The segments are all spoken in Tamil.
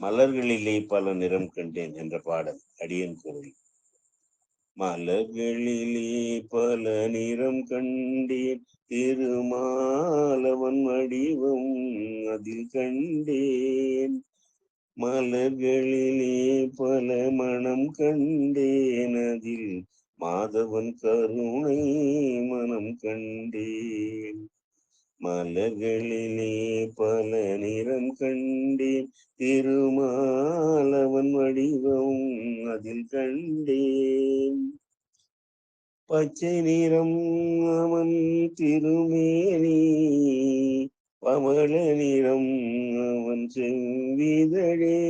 மலர்களிலே பல நிறம் கண்டேன் என்ற பாடல் அடியன் குரல். மலர்களிலே பல நிறம் கண்டேன் திருமாலவன் வடிவம் அதில் கண்டேன். மலர்களிலே பல மனம் கண்டேன் அதில் மாதவன் கருணை மனம் கண்டேன். மலகளிலே பல நிறம் கண்டேன். திருமாலவன் வடிவம் அதில் கண்டேன். பச்சை நிறம் அவன் திருமேனி பமள நிறம் அவன் செவ்விதழே.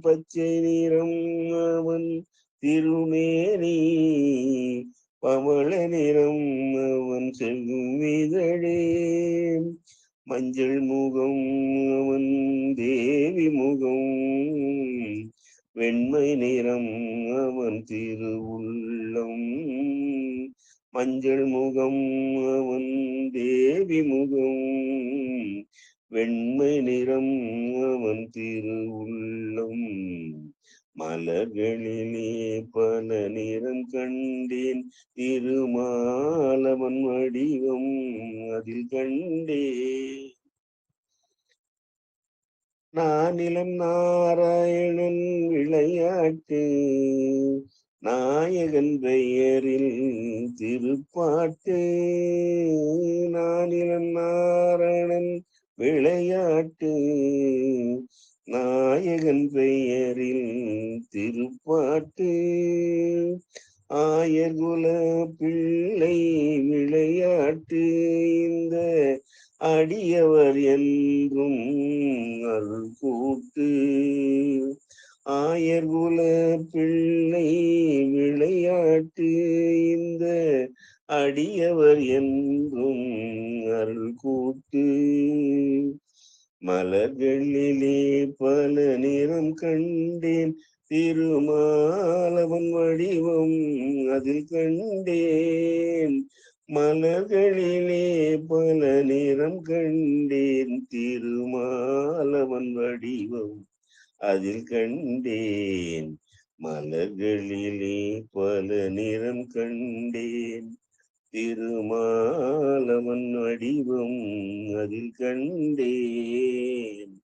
பச்சை நிறம் அவன் திருமேனி பமள நிறம் அவன் செவ்விதழே மஞ்சள் முகம் அவன் தேவி முகம். வெண்மை நிறம் அவன் திருவுள்ளம். மஞ்சள் முகம் அவன் தேவி முகம். வெண்மை நிறம் அவன் திருவுள்ளம். மலர்களிலே பல நிறம் கண்டேன். திருமாலவன் வடிவம் அதில் கண்டே நானிலம் நாராயணன் விளையாட்டு நாயகன் பெயரில் திருப்பாட்டு நானிலம் நாராயணன் விளையாட்டு நாயகன் பெயரில் திருப்பாட்டு. ஆயர்குல பிள்ளை விளையாட்டு. இந்த அடியவர் என்றும் அருள் கூட்டு ஆயர்குல பிள்ளை விளையாட்டு. இந்த அடியவர் என்றும் அருள் கூட்டு மலர்களிலே பல நிறம் கண்டேன். திருமாலவன் வடிவம் அதில் கண்டேன். மலர்களிலே பல நிறம் கண்டேன். திருமாலவன் வடிவம் அதில் கண்டேன். மலர்களிலே பல நிறம் கண்டேன். திருமாலவன் வடிவம் அதில் கண்டேன்.